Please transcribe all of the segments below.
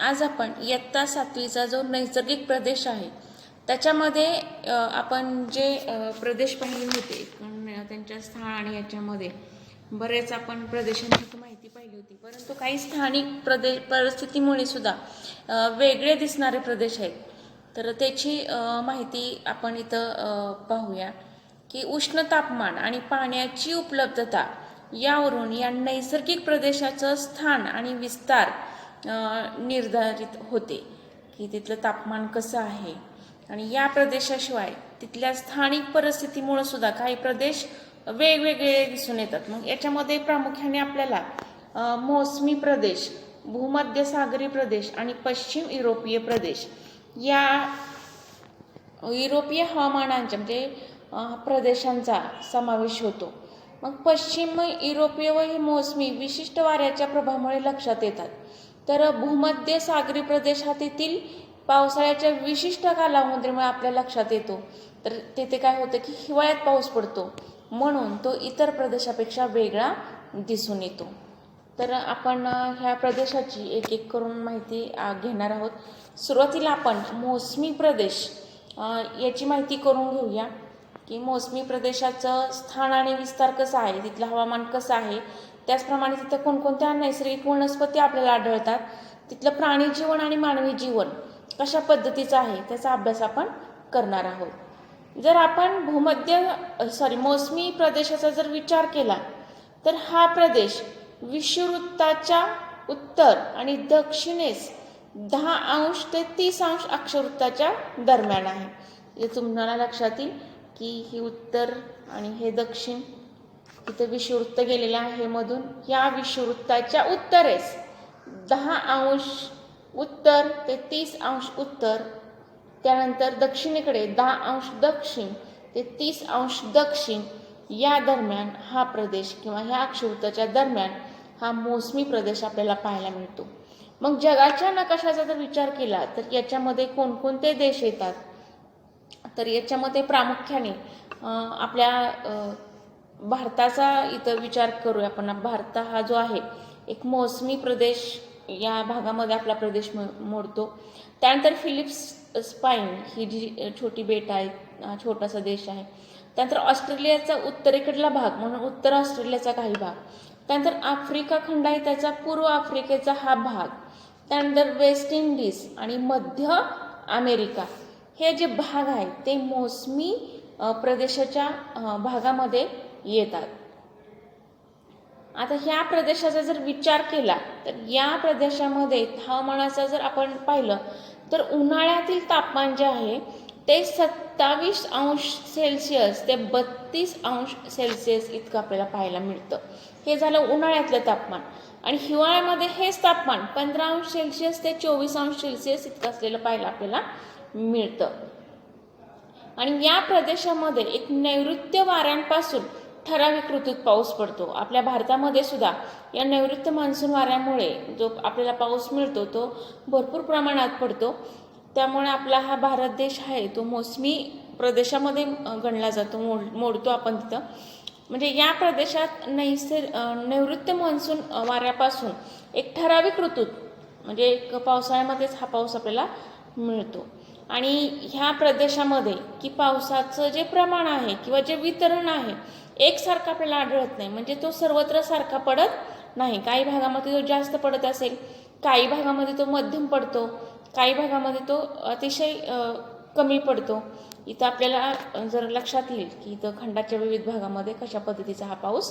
आज आपण इयत्ता सातवीचा जो नैसर्गिक प्रदेश आहे त्याच्यामध्ये आपण जे प्रदेश पाहिले होते त्यांच्या स्थान आणि याच्यामध्ये बरेच आपण प्रदेशांची माहिती पाहिली होती. परंतु काही स्थानिक प्रदेश परिस्थितीमुळे सुद्धा वेगळे दिसणारे प्रदेश आहेत. तर त्याची माहिती आपण इथं पाहूया की उष्ण तापमान आणि पाण्याची उपलब्धता यावरून या नैसर्गिक प्रदेशाचं स्थान आणि विस्तार निर्धारित होते की तिथलं तापमान कसं आहे. आणि या प्रदेशाशिवाय तिथल्या स्थानिक परिस्थितीमुळे सुद्धा काही प्रदेश वेगवेगळे दिसून येतात. मग याच्यामध्ये प्रामुख्याने आपल्याला मोसमी प्रदेश भूमध्य सागरी प्रदेश आणि पश्चिम युरोपीय प्रदेश या युरोपीय हवामानांच्या म्हणजे प्रदेशांचा समावेश होतो. मग पश्चिम युरोपीय व हे मोसमी विशिष्ट वाऱ्याच्या प्रभावामुळे लक्षात येतात. तर भूमध्य सागरी प्रदेश हा तेथील पावसाळ्याच्या विशिष्ट कालावधीमुळे आपल्या लक्षात येतो. तर तेथे काय होतं की हिवाळ्यात पाऊस पडतो. म्हणून तो इतर प्रदेशापेक्षा वेगळा दिसून येतो. तर आपण ह्या प्रदेशाची एक एक करून माहिती घेणार आहोत. सुरुवातीला आपण मोसमी प्रदेश याची माहिती करून घेऊया. की मोसमी प्रदेशाचं स्थान आणि विस्तार कसा आहे? तिथलं हवामान कसं आहे? त्याचप्रमाणे तिथं कोणकोणत्या नैसर्गिक वनस्पती आपल्याला आढळतात तिथलं प्राणी जीवन आणि मानवी जीवन कशा पद्धतीचं आहे त्याचा अभ्यास आपण करणार आहोत. जर आपण भूमध्य सॉरी मोसमी प्रदेशाचा जर विचार केला तर हा प्रदेश विषुववृत्ताच्या उत्तर आणि दक्षिणेस दहा अंश ते तीस अंश अक्षवृत्ताच्या दरम्यान आहे. हे तुम्हाला लक्षात येईल की ही उत्तर आणि हे दक्षिण इथं विषुवृत्त गेलेलं आहे मधून. या विषुवृत्ताच्या उत्तरेस दहा अंश उत्तर ते तीस अंश उत्तर त्यानंतर दक्षिणेकडे दहा अंश दक्षिण ते तीस अंश दक्षिण या दरम्यान हा प्रदेश किंवा ह्या अक्षवृत्ताच्या दरम्यान हा मोसमी प्रदेश आपल्याला पाहायला मिळतो. मग जगाच्या नकाशाचा जर विचार केला तर याच्यामध्ये कोणकोणते देश येतात? तर याच्यामध्ये प्रामुख्याने आपल्या अं, भारताचा इथं विचार करूया आपण. भारत हा जो आहे एक मोसमी प्रदेश या भागामध्ये आपला प्रदेश मो- मोडतो. त्यानंतर फिलिप्स स्पाईन ही जी छोटी बेट आहे हा छोटासा देश आहे. त्यानंतर ऑस्ट्रेलियाचा उत्तरेकडला भाग म्हणून उत्तर ऑस्ट्रेलियाचा काही भाग. त्यानंतर आफ्रिका खंड आहे त्याचा पूर्व आफ्रिकेचा हा भाग. त्यानंतर वेस्ट इंडिज आणि मध्य अमेरिका हे जे भाग आहेत ते मोसमी प्रदेशाच्या भागामध्ये येतात. आता ह्या प्रदेशाचा जर विचार केला तर या प्रदेशामध्ये हवामानाचा जर आपण पाहिलं तर उन्हाळ्यातील तापमान जे आहे ते सत्तावीस अंश सेल्सिअस ते बत्तीस अंश सेल्सिअस इतकं आपल्याला पाहायला मिळतं. हे झालं उन्हाळ्यातलं तापमान. आणि हिवाळ्यामध्ये हेच तापमान पंधरा अंश सेल्सिअस ते चोवीस अंश सेल्सिअस इतकं असलेलं पाहायला आपल्याला मिळतं. आणि या प्रदेशामध्ये एक नैऋत्य वाऱ्यांपासून ठराविक ऋतूत पाऊस पडतो. आपल्या भारतामध्ये सुद्धा या नैऋत्य मान्सून वाऱ्यामुळे जो आपल्याला पाऊस मिळतो तो भरपूर प्रमाणात पडतो. त्यामुळे आपला हा भारत देश आहे तो मोसमी प्रदेशामध्ये गणला जातो मोड मोडतो आपण तिथं. म्हणजे या प्रदेशात नैसर् नैऋत्य मान्सून वाऱ्यापासून एक ठराविक ऋतूत म्हणजे एक पावसाळ्यामध्येच हा पाऊस आपल्याला मिळतो. आणि ह्या प्रदेशामध्ये की पावसाचं जे प्रमाण आहे किंवा जे वितरण आहे एकसारखा आपल्याला आढळत नाही. म्हणजे तो सर्वत्र सारखा पडत नाही. काही भागामध्ये तो जास्त पडत असेल काही भागामध्ये तो मध्यम पडतो काही भागामध्ये तो अतिशय कमी पडतो. इथं आपल्याला जर लक्षात येईल की इथं खंडाच्या विविध भागामध्ये कशा पद्धतीचा हा पाऊस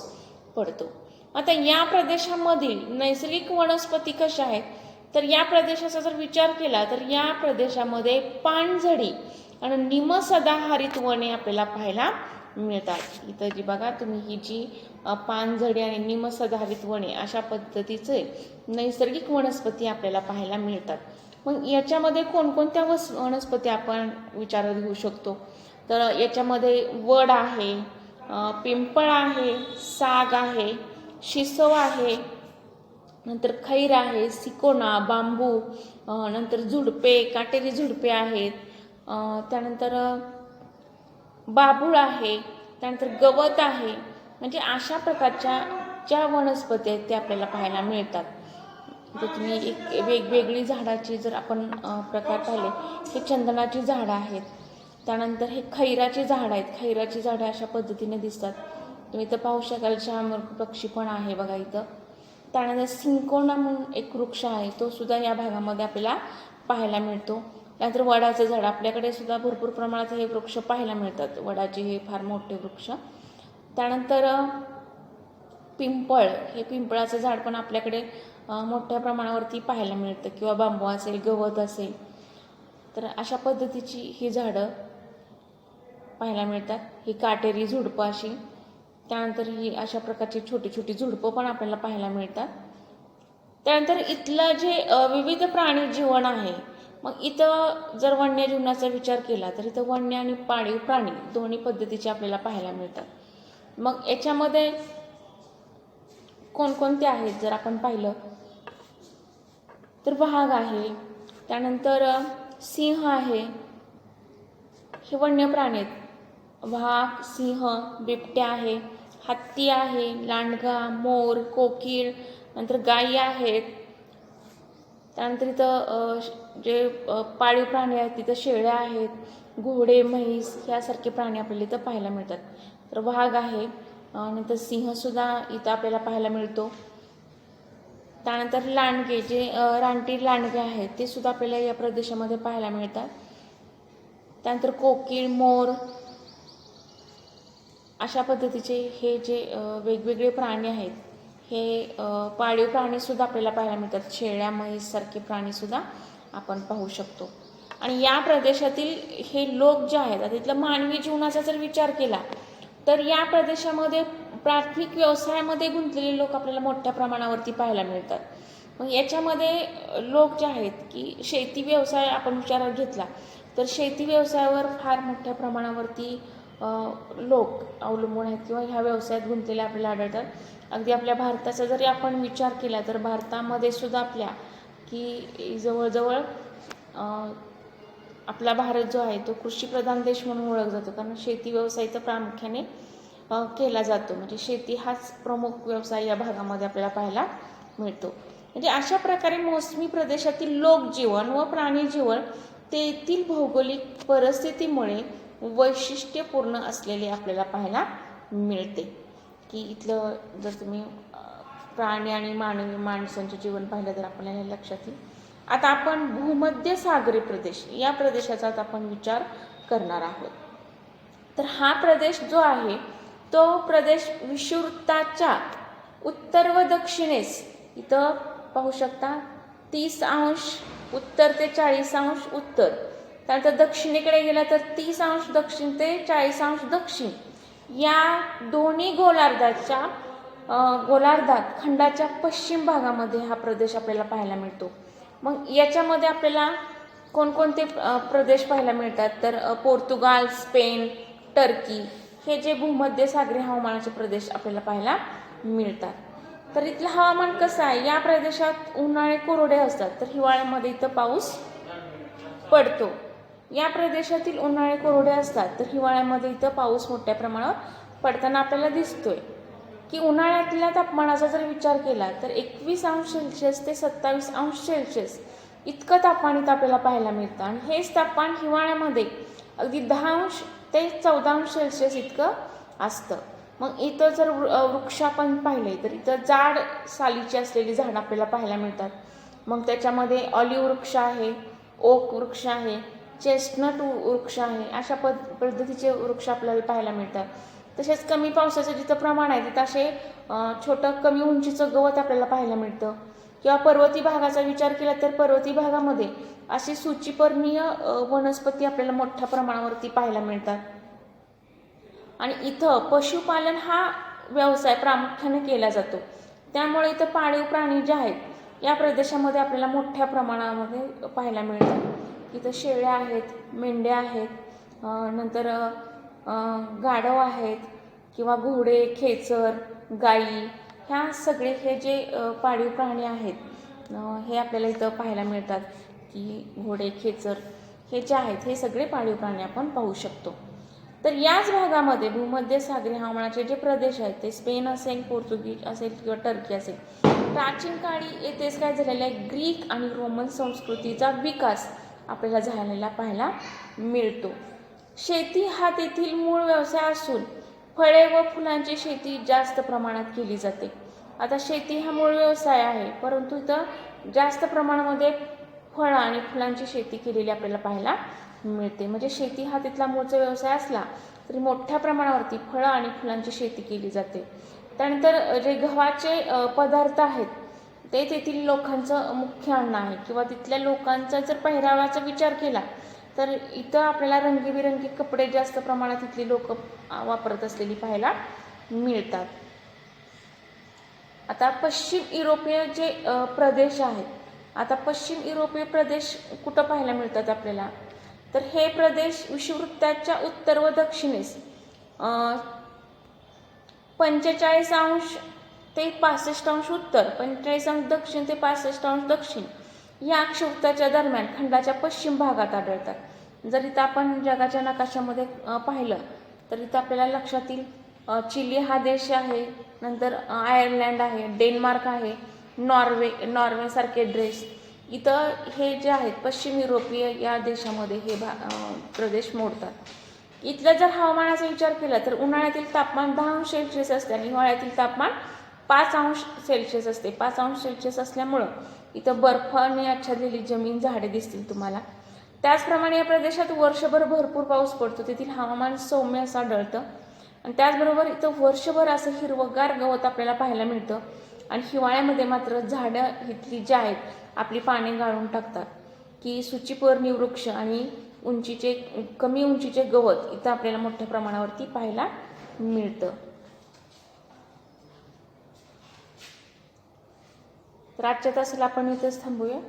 पडतो. आता या प्रदेशामधील नैसर्गिक वनस्पती कशा आहेत? तर या प्रदेशाचा जर विचार केला तर या प्रदेशामध्ये पानझडी आणि निमसदाहरित वने आपल्याला पाहायला मिळतात. इथं जी बघा तुम्ही ही जी पानझडी आणि निमसधारित वने अशा पद्धतीचे नैसर्गिक वनस्पती आपल्याला पाहायला मिळतात. मग याच्यामध्ये कोणकोणत्या वस वनस्पती आपण विचारात घेऊ शकतो? तर याच्यामध्ये वड आहे पिंपळ आहे साग आहे शिसव आहे नंतर खैर आहे सिकोना बांबू नंतर झुडपे काटेरी झुडपे आहेत त्यानंतर बाभूळ आहे त्यानंतर गवत आहे. म्हणजे अशा प्रकारच्या ज्या वनस्पती आहेत त्या आपल्याला पाहायला मिळतात. तर तुम्ही एक वेगवेगळी झाडाची जर आपण प्रकार पाहिले हे चंदनाची झाडं आहेत. त्यानंतर हे खैराची झाडं आहेत. खैराची झाडं अशा पद्धतीने दिसतात. तुम्ही इथं पाहू शकाल शहामृग पक्षी पण आहे बघा इथं. त्यानंतर सिंकोना म्हणून एक वृक्ष आहे तो सुद्धा या भागामध्ये आपल्याला पाहायला मिळतो. त्यानंतर वडाचं झाड. आपल्याकडे सुद्धा भरपूर प्रमाणात हे वृक्ष पाहायला मिळतात. वडाचे हे फार मोठे वृक्ष. त्यानंतर पिंपळ. हे पिंपळाचं झाड पण आपल्याकडे मोठ्या प्रमाणावरती पाहायला मिळतं. किंवा बांबू असेल गवत असेल. तर अशा पद्धतीची ही झाडं पाहायला मिळतात. ही काटेरी झुडपं अशी. त्यानंतर ही अशा प्रकारची छोटी छोटी झुडपं पण आपल्याला पाहायला मिळतात. त्यानंतर इथलं जे विविध प्राणी जीवन आहे मग इथं जर वन्य जीवनाचा विचार केला तर इथं वन्य आणि पाळीव प्राणी दोन्ही पद्धतीचे आपल्याला पाहायला मिळतात. मग याच्यामध्ये कोणकोणते आहेत जर आपण पाहिलं? तर वाघ आहे त्यानंतर सिंह आहे. हे वन्य प्राणी आहेत. वाघ सिंह बिबट्या आहे हत्ती आहे लांडगा मोर कोकीळ नंतर गायी आहेत. त्यानंतर इथं जे पाळीव प्राणी आहेत तिथं शेळ्या आहेत घोडे म्हैस ह्यासारखे प्राणी आपल्याला इथं पाहायला मिळतात. तर वाघ आहे आणि नंतर सिंहसुद्धा इथं आपल्याला पाहायला मिळतो. त्यानंतर लांडगे जे रानटी लांडगे आहेत ते सुद्धा आपल्याला या प्रदेशामध्ये पाहायला मिळतात. त्यानंतर कोकीळ मोर अशा पद्धतीचे हे जे वेगवेगळे प्राणी आहेत हे पाळीव प्राणीसुद्धा आपल्याला पाहायला मिळतात. शेळ्या म्हैससारखे प्राणीसुद्धा आपण पाहू शकतो. आणि या प्रदेशातील हे लोक जे आहेत आता मानवी जीवनाचा जर विचार केला तर या प्रदेशामध्ये प्राथमिक व्यवसायामध्ये गुंतलेले लोक आपल्याला मोठ्या प्रमाणावरती पाहायला मिळतात. मग याच्यामध्ये लोक जे आहेत की शेती व्यवसाय आपण विचारात घेतला तर शेती व्यवसायावर फार मोठ्या प्रमाणावरती लोक अवलंबून आहेत किंवा ह्या व्यवसायात गुंतलेले आपल्याला आढळतात. अगदी आपल्या भारताचा जरी आपण विचार केला तर भारतामध्ये सुद्धा आपल्या की जवळजवळ आपला भारत जो आहे तो कृषीप्रधान देश म्हणून ओळख जातो. कारण शेती व्यवसाय तर प्रामुख्याने केला जातो. म्हणजे शेती हाच प्रमुख व्यवसाय या भागामध्ये आपल्याला पाहायला मिळतो. म्हणजे अशा प्रकारे मोसमी प्रदेशातील लोकजीवन व प्राणीजीवन तेथील भौगोलिक परिस्थितीमुळे वैशिष्ट्यपूर्ण असलेले आपल्याला पाहायला मिळते. की इथलं जर तुम्ही प्राणी आणि मानवी माणसांचे जीवन पाहिलं तर आपल्याला हे लक्षात येईल. आता आपण भूमध्य सागरी प्रदेश या प्रदेशाचा आपण विचार करणार आहोत. तर हा प्रदेश जो आहे तो प्रदेश विषुवृत्ताच्या उत्तर व दक्षिणेस इथं पाहू शकता तीस अंश उत्तर ते चाळीस अंश उत्तर. त्यानंतर दक्षिणेकडे गेला तर तीस अंश दक्षिण ते चाळीस अंश दक्षिण. या दोन्ही गोलार्धाच्या गोलार्धात खंडाच्या पश्चिम भागामध्ये हा प्रदेश आपल्याला पाहायला मिळतो. मग याच्यामध्ये आपल्याला कोणकोणते प्रदेश पाहायला मिळतात? तर पोर्तुगाल स्पेन टर्की हे जे भूमध्य सागरी हवामानाचे प्रदेश आपल्याला पाहायला मिळतात. तर इथलं हवामान कसं आहे? या प्रदेशात उन्हाळे कोरडे असतात. तर हिवाळ्यामध्ये इथं पाऊस पडतो. या प्रदेशातील उन्हाळे कोरडे असतात. तर हिवाळ्यामध्ये इथं पाऊस मोठ्या प्रमाणावर पडताना आपल्याला दिसतोय. की उन्हाळ्यातल्या तापमानाचा जर विचार केला तर एकवीस अंश सेल्सिअस ते सत्तावीस अंश सेल्सिअस इतकं तापमान इथं आपल्याला पाहायला मिळतं. आणि हेच तापमान हिवाळ्यामध्ये अगदी दहा अंश ते चौदा अंश सेल्सिअस इतकं असतं. मग इथं जर वृ- वृक्ष आपण पाहिले तर इथं जाड सालीची असलेली झाडं आपल्याला पाहायला मिळतात. मग त्याच्यामध्ये ऑलिव्ह वृक्ष आहे ओक वृक्ष आहे चेस्टनट वृक्ष आहे अशा पद पद्धतीचे वृक्ष आपल्याला पाहायला मिळतात. तसेच कमी पावसाचं जिथं प्रमाण आहे तिथं असे छोटं कमी उंचीचं गवत आपल्याला पाहायला मिळतं. किंवा पर्वती भागाचा विचार केला तर पर्वती भागामध्ये अशी सूचीपर्णीय वनस्पती आपल्याला मोठ्या प्रमाणावरती पाहायला मिळतात. आणि इथं पशुपालन हा व्यवसाय प्रामुख्याने केला जातो. त्यामुळे इथं पाळीव प्राणी जे आहेत या प्रदेशामध्ये आपल्याला मोठ्या प्रमाणामध्ये पाहायला मिळतात. इथं शेळ्या आहेत मेंढ्या आहेत नंतर गाढव आहेत किंवा घोडे खेचर गाई ह्या सगळे हे जे पाळीव प्राणी आहेत हे आपल्याला इथं पाहायला मिळतात की घोडे खेचर हे जे आहेत हे सगळे पाळीव प्राणी आपण पाहू शकतो. तर याच भागामध्ये भूमध्य सागरी हवामानाचे जे प्रदेश आहेत ते स्पेन असेल पोर्तुगीज असेल किंवा टर्की असेल प्राचीन काळी येथेच काय झालेलं आहे? ग्रीक आणि रोमन संस्कृतीचा विकास आपल्याला झालेला पाहायला मिळतो. शेती हा तेथील मूळ व्यवसाय असून फळे व फुलांची शेती जास्त प्रमाणात केली जाते. आता शेती हा मूळ व्यवसाय आहे परंतु इथं जास्त प्रमाणामध्ये फळं आणि फुलांची शेती केलेली आपल्याला पाहायला मिळते. म्हणजे शेती हा तिथला मूळचा व्यवसाय असला तरी मोठ्या प्रमाणावरती फळं आणि फुलांची शेती केली जाते. त्यानंतर जे गव्हाचे पदार्थ आहेत ते तेथील लोकांचं मुख्य अन्न आहे. किंवा तिथल्या लोकांचा जर पेहरावाचा विचार केला तर इथं आपल्याला रंगीबिरंगी कपडे जास्त प्रमाणात इथली लोक वापरत असलेली पाहायला मिळतात. आता पश्चिम युरोपीय जे प्रदेश आहेत आता पश्चिम युरोपीय प्रदेश कुठं पाहायला मिळतात आपल्याला? तर हे प्रदेश विषुववृत्ताच्या उत्तर व दक्षिणेस पंचेचाळीस अंश ते पासष्ट अंश उत्तर पंचेचाळीस अंश दक्षिण ते पासष्ट अंश दक्षिण या अक्षवृत्ताच्या दरम्यान खंडाच्या पश्चिम भागात आढळतात. जर इथं आपण जगाच्या नकाशामध्ये पाहिलं तर इथं आपल्याला लक्षात येईल चिली हा देश आहे नंतर आयर्लंड आहे डेन्मार्क आहे नॉर्वे नॉर्वेसारखे ड्रेस इथं हे जे आहेत पश्चिम युरोपीय या देशामध्ये हे भा प्रदेश मोडतात. इथलं जर हवामानाचा विचार केला तर उन्हाळ्यातील तापमान दहा अंश सेल्सिअस असते आणि हिवाळ्यातील तापमान पाच अंश सेल्सिअस असते. पाच अंश सेल्सिअस असल्यामुळं इथं बर्फाने आच्छादलेली जमीन झाडे दिसतील तुम्हाला. त्याचप्रमाणे या प्रदेशात वर्षभर भरपूर पाऊस पडतो. तेथील हवामान सौम्य असं आढळतं. आणि त्याचबरोबर इथं वर्षभर असं हिरवगार गवत आपल्याला पाहायला मिळतं. आणि हिवाळ्यामध्ये मात्र झाडं इथली जी आहेत आपली पाने गाळून टाकतात. की सूचीपर्णी वृक्ष आणि उंचीचे कमी उंचीचे गवत इथं आपल्याला मोठ्या प्रमाणावरती पाहायला मिळतं. तर आजच्या तासाला आपण इथेच थांबूया.